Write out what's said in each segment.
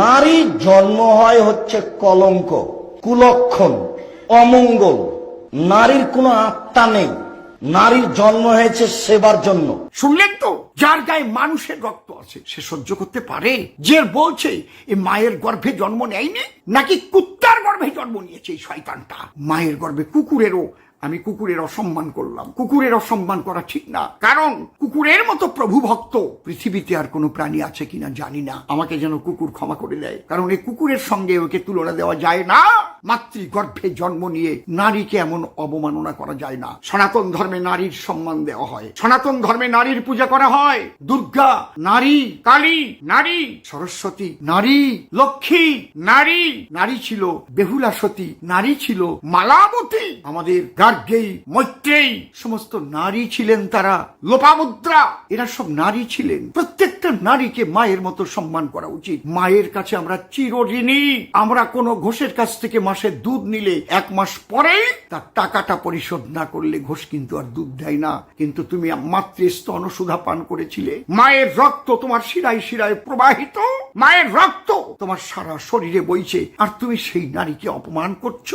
নারীর জন্ম হয় হচ্ছে কলঙ্ক, কুলক্ষণ, অমঙ্গল। নারীর কোনো আত্মা নেই। নারীর জন্ম হয়েছে সেবার জন্য। শুনলেন তো? যার গায়ে মানুষের রক্ত আছে, সে সহ্য করতে পারে? যে বলছে, এ মায়ের গর্ভে জন্ম নেয়নি? নাকি কুত্তার গর্ভে জন্ম নিয়েছে এই শয়তানটা? মায়ের গর্ভে কুকুরেরও আমি কুকুরের অসম্মান করলাম। কুকুরের অসম্মান করা ঠিক না। কারণ কুকুরের মতো প্রভু ভক্ত পৃথিবীতে আর কোনো প্রাণী আছে কিনা জানি না। আমাকে যেন কুকুর ক্ষমা করে দেয়। কারণ এই কুকুরের সঙ্গে ওকে তুলনা দেওয়া যায় না। মাতৃ গর্ভে জন্ম নিয়ে নারীকে এমন অবমাননা করা যায় না। সনাতন ধর্মে নারীর সম্মান দেওয়া হয়। সনাতন ধর্মে নারীর পূজা করা হয়। দুর্গা, নারী, কালী, নারী, সরস্বতী, নারী, লক্ষ্মী, নারী নারী ছিল বেহুলা সতী নারী ছিল মালাবতী। আমাদের গার্গেই মৈত্রেয়ী সমস্ত নারী ছিলেন তারা। লোপামুদ্রা, এরা সব নারী ছিলেন। প্রত্যেকটা নারীকে মায়ের মতো সম্মান করা উচিত। মায়ের কাছে আমরা চিরঋণী। আমরা কোনো ঘোষের কাছ থেকে মাসে দুধ নিলে এক মাস পরে তার টাকাটা পরিশোধ না করলে ঘোষ কিন্তু আর দুধ দেয় না। কিন্তু তুমি মাতৃস্তন সুধা পান করেছিলে। মায়ের রক্ত তোমার শিরায় শিরায় প্রবাহিত। মায়ের রক্ত। তোমার সারা শরীরে বইছে, আর তুমি সেই নারীকে অপমান করছ?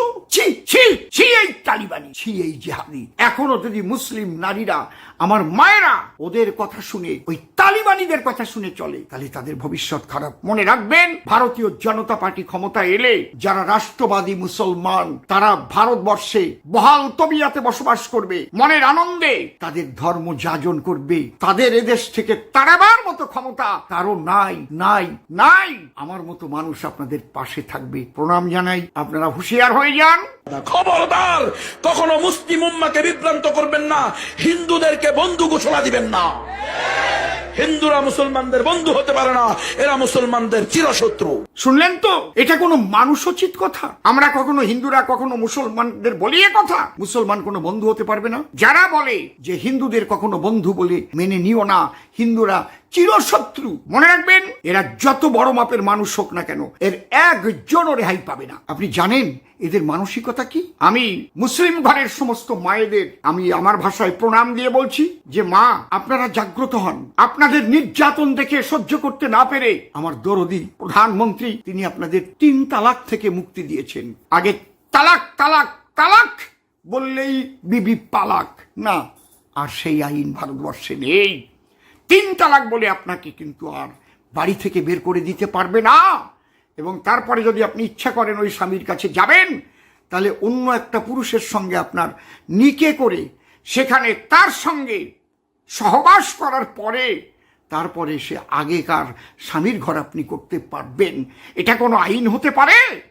এই তালিবানি, ছি, এই জেহাদি। এখনও যদি মুসলিম নারীরা, আমার মায়েরা ওদের কথা শুনে, ওই তালিবানিদের কথা শুনে চলে, তাহলে তাদের ভবিষ্যৎ খারাপ। মনে রাখবেন, ভারতীয় জনতা পার্টি ক্ষমতা এলে, যারা রাষ্ট্রবাদী মুসলমান, তারা ভারতবর্ষে বহাল তবিয়াতে বসবাস করবে। মনের আনন্দে তাদের ধর্ম যাজন করবে। তাদের এদেশ থেকে তাড়াবার মতো ক্ষমতা কারও নাই নাই। নাই। আমার মতো মানুষ আপনাদের পাশে থাকবে। প্রণাম জানাই। আপনারা হুঁশিয়ার হয়ে যান। খবরদার কখনো মুসলিম উম্মাকে বিভ্রান্ত করবেন না। হিন্দুদেরকে বন্ধু ঘোষণা দিবেন না। হিন্দুরা মুসলমানদের বন্ধু হতে পারে না। এরা মুসলমানদের চিরশত্রু। শুনলেন তো? এটা কোনো মানুষোচিত কথা? আমরা কখনো হিন্দুরা কখনো মুসলমানদের বলি এ কথা? মুসলমান কোনো বন্ধু হতে পারবে না? যারা বলে যে হিন্দুদের কখনো বন্ধু বলে মেনে নিও না হিন্দুরা চিরশত্রু। মনে রাখবেন, এরা যত বড় মাপের মানুষ হোক না কেন, এর একজনও রেহাই পাবে না। আপনি জানেন এদের মানসিকতা কি? আমি মুসলিম ঘরের সমস্ত মায়েদের, আমি আমার ভাষায় প্রণাম দিয়ে বলছি যে, মা, আপনারা জাগ্রত হন। আপনাদের নির্যাতন দেখে সহ্য করতে না পেরে আমার দরদি প্রধানমন্ত্রী, তিনি আপনাদের তিন তালাক থেকে মুক্তি দিয়েছেন। আগে তালাক তালাক তালাক, বললেই বিবি পালাক। না, আর সেই আইন ভারতবর্ষে নেই। তিন তালাক বলে আপনাকে কিন্তু আর বাড়ি থেকে বের করে দিতে পারবে না। এবং তারপরে যদি আপনি ইচ্ছা করেন ওই স্বামীর কাছে যাবেন, তাহলে অন্য একটা পুরুষের সঙ্গে আপনার নিকে করে সেখানে তার সঙ্গে সহবাস করার পরে তারপরে সে আগেকার স্বামীর ঘর আপনি করতে পারবেন। এটা কোনো আইন হতে পারে?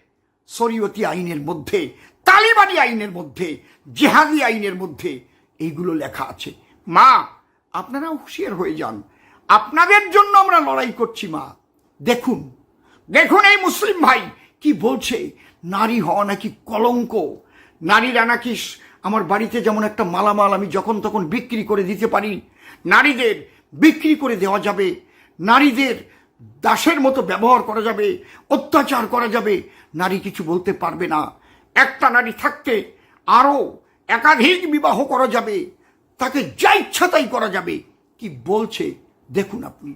শরীয়তি আইনের মধ্যে, তালিবানি আইনের মধ্যে, জেহাদি আইনের মধ্যে এইগুলো লেখা আছে। মা আপনারাও হুঁশিয়ার হয়ে যান। আপনাদের জন্য আমরা লড়াই করছি, মা। দেখুন দেখুন এই মুসলিম ভাই কি বলছে। নারী হওয়া নাকি কলঙ্ক। নারীরা নাকি আমার বাড়িতে যেমন একটা মালামাল আমি যখন তখন বিক্রি করে দিতে পারি, নারীদের বিক্রি করে দেওয়া যাবে। নারীদের দাসের মতো ব্যবহার করা যাবে, অত্যাচার করা যাবে। নারী কিছু বলতে পারবে না। একটা নারী থাকতে আরও একাধিক বিবাহ করা যাবে। তাকে যা ইচ্ছা তাই করা যাবে। কি বলছে? দেখুন আপনি।